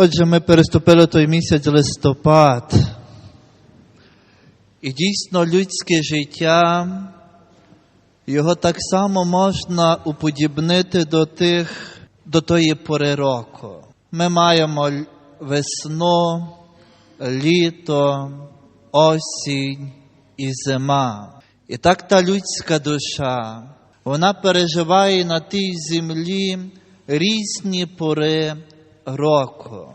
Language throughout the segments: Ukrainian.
Отже, ми переступили той місяць листопад. І дійсно людське життя, його так само можна уподібнити до тих, до тої пори року. Ми маємо весну, літо, осінь і зима. І так та людська душа, вона переживає на тій землі різні пори року.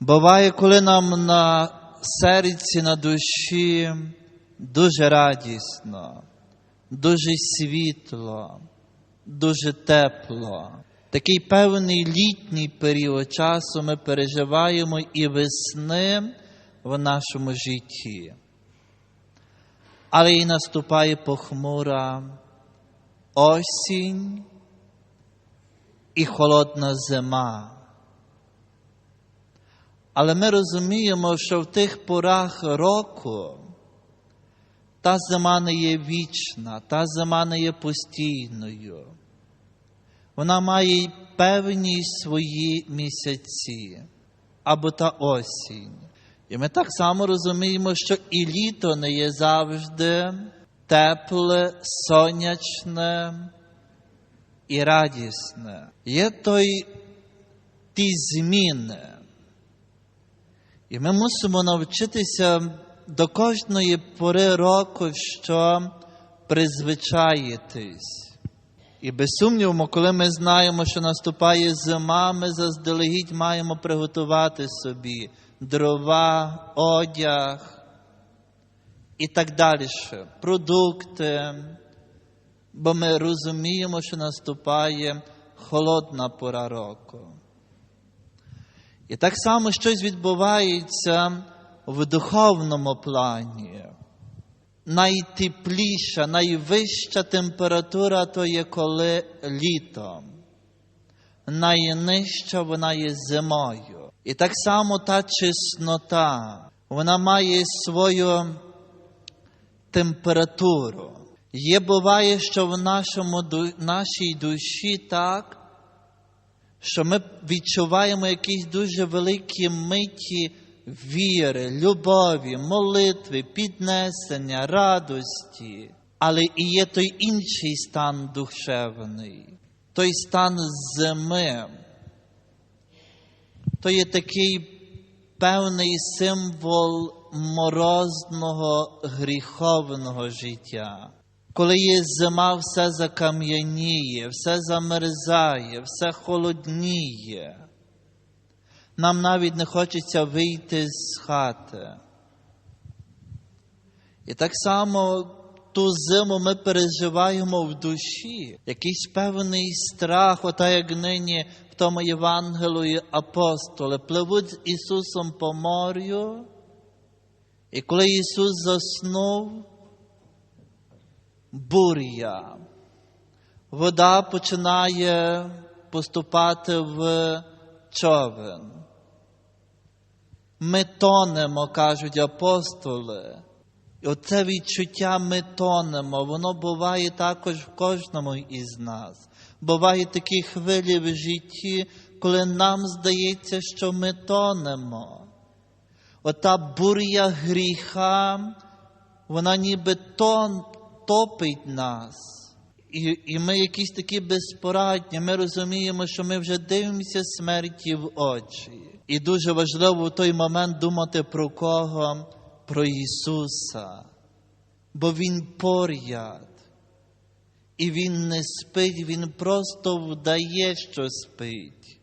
Буває, коли нам на серці, на душі дуже радісно, дуже світло, дуже тепло. Такий певний літній період часу ми переживаємо і весни в нашому житті. Але і наступає похмура осінь і холодна зима. Але ми розуміємо, що в тих порах року та зима не є вічна, та зима не є постійною. Вона має певні свої місяці або та осінь. І ми так само розуміємо, що і літо не є завжди тепле, сонячне і радісне. Є той ті зміни. І ми мусимо навчитися до кожної пори року, що призвичаїтись. І без сумніву, коли ми знаємо, що наступає зима, ми заздалегідь маємо приготувати собі дрова, одяг і так далі, продукти, бо ми розуміємо, що наступає холодна пора року. І так само щось відбувається в духовному плані. Найтепліша, найвища температура то є коли літом. Найнижча вона є зимою. І так само та чеснота, вона має свою температуру. Є буває, що в нашому, нашій душі так, що ми відчуваємо якісь дуже великі миті віри, любові, молитви, піднесення, радості. Але і є той інший стан душевний, той стан зими. То є такий певний символ морозного гріховного життя. Коли є зима, все закам'яніє, все замерзає, все холодніє. Нам навіть не хочеться вийти з хати. І так само ту зиму ми переживаємо в душі, якийсь певний страх, ота як нині в тому Євангелії апостоли пливуть з Ісусом по морю, і коли Ісус заснув, буря. Вода починає поступати в човен. Ми тонемо, кажуть апостоли. І оце відчуття ми тонемо, воно буває також в кожному із нас. Бувають такі хвилі в житті, коли нам здається, що ми тонемо. Ота буря гріха, вона ніби тон, топить нас. І, і ми якісь такі безпорадні, ми розуміємо, що ми вже дивимося смерті в очі. І дуже важливо в той момент думати про кого? Про Ісуса. Бо Він поряд. І Він не спить, Він просто вдає, що спить.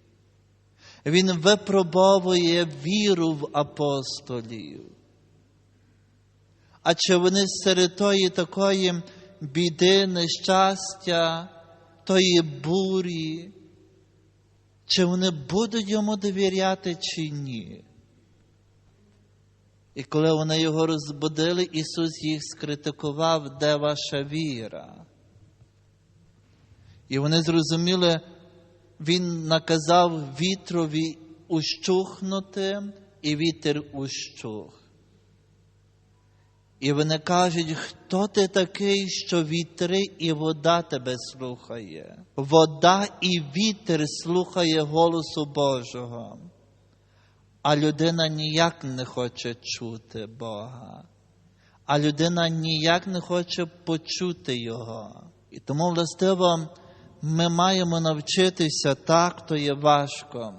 Він випробовує віру в апостолів. А чи вони серед тої такої біди, нещастя, тої бурі, чи вони будуть йому довіряти, чи ні? І коли вони його розбудили, Ісус їх скритикував, де ваша віра. І вони зрозуміли, Він наказав вітрові ущухнути, і вітер ущух. І вони кажуть, хто ти такий, що вітри і вода тебе слухає? Вода і вітер слухає голосу Божого. а людина ніяк не хоче чути Бога, а людина ніяк не хоче почути Його. І тому, властиво, ми маємо навчитися так, то є важко.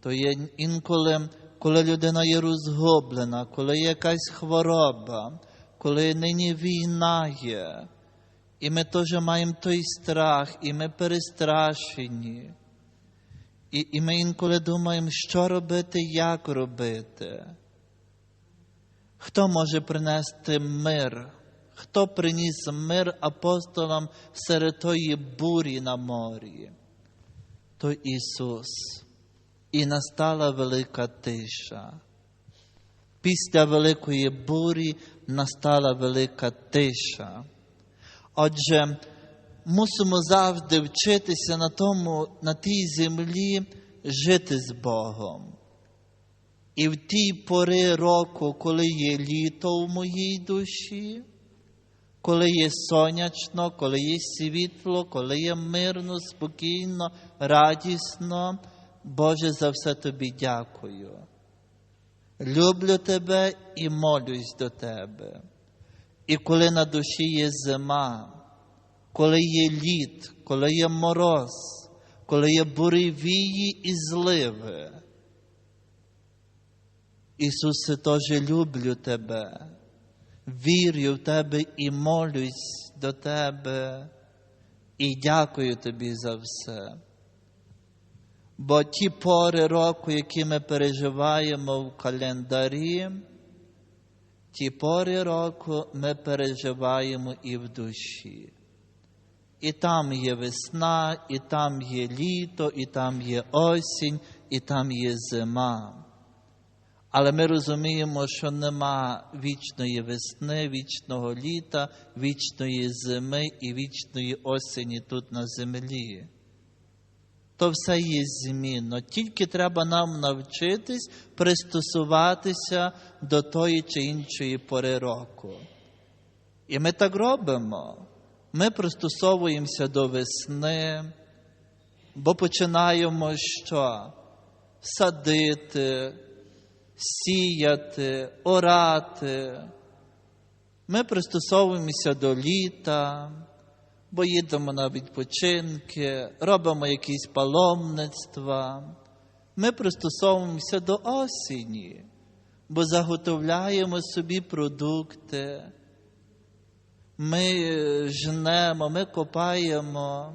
То є інколи, коли людина є розгублена, коли є якась хвороба, коли нині війна є, і ми теж маємо той страх, і ми перестрашені. І, і ми інколи думаємо, що робити, як робити. Хто може принести мир? Хто приніс мир апостолам серед тої бурі на морі? То Ісус. І настала велика тиша. Після великої бурі настала велика тиша. Отже, мусимо завжди вчитися на тому, на тій землі жити з Богом. І в тій пори року, коли є літо в моїй душі, коли є сонячно, коли є світло, коли є мирно, спокійно, радісно, Боже, за все тобі дякую. Люблю тебе і молюсь до тебе. І коли на душі є зима, коли є лід, коли є мороз, коли є буревії і зливи. Ісусе, теж люблю Тебе, вірю в Тебе і молюсь до Тебе, і дякую Тобі за все. Бо ті пори року, які ми переживаємо в календарі, ті пори року ми переживаємо і в душі. І там є весна, і там є літо, і там є осінь, і там є зима. Але ми розуміємо, що нема вічної весни, вічного літа, вічної зими і вічної осені тут на землі. То все є змінно. Тільки треба нам навчитись пристосуватися до тої чи іншої пори року. І ми так робимо. Ми пристосовуємося до весни, бо починаємо що? Садити, сіяти, орати. Ми пристосовуємося до літа, бо їдемо на відпочинки, робимо якісь паломництва. Ми пристосовуємося до осені, бо заготовляємо собі продукти. Ми жнемо, ми копаємо,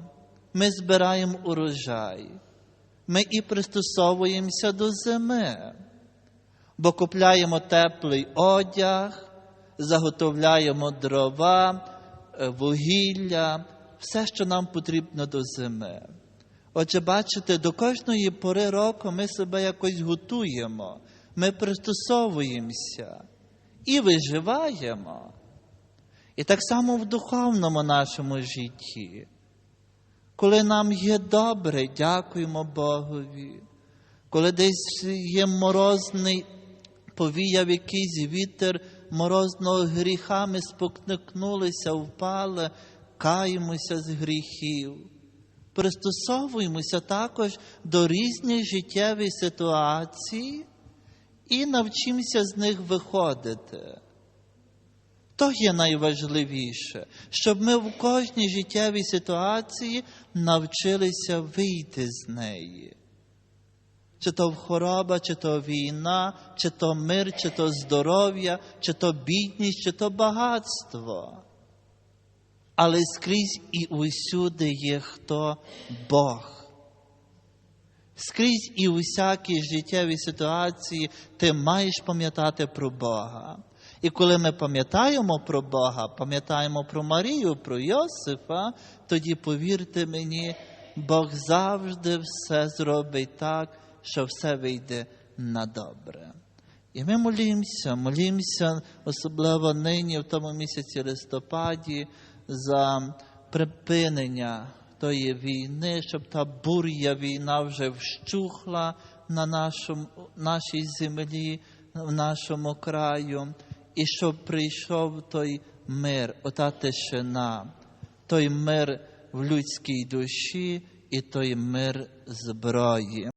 ми збираємо урожай. Ми і пристосовуємося до зими, бо купляємо теплий одяг, заготовляємо дрова, вугілля, все, що нам потрібно до зими. Отже, бачите, до кожної пори року ми себе якось готуємо, ми пристосовуємося і виживаємо. І так само в духовному нашому житті. Коли нам є добре, дякуємо Богові. Коли десь є морозний, повіяв якийсь вітер морозного гріха, ми спокникнулися, впали, каємося з гріхів. Пристосовуємося також до різних життєвих ситуацій і навчимося з них виходити. То є найважливіше, щоб ми в кожній життєвій ситуації навчилися вийти з неї. Чи то хвороба, чи то війна, чи то мир, чи то здоров'я, чи то бідність, чи то багатство. Але скрізь і усюди є хто Бог. Скрізь і у всякій життєвій ситуації ти маєш пам'ятати про Бога. І коли ми пам'ятаємо про Бога, пам'ятаємо про Марію, про Йосифа, тоді повірте мені, Бог завжди все зробить так, що все вийде на добре. І ми молімося, молімося, особливо нині, в тому місяці листопаді, за припинення тої війни, щоб та бур'я війна вже вщухла на нашому, нашій землі, в нашому краю і щоб прийшов той мир, ота тишина, той мир в людській душі і той мир зброї.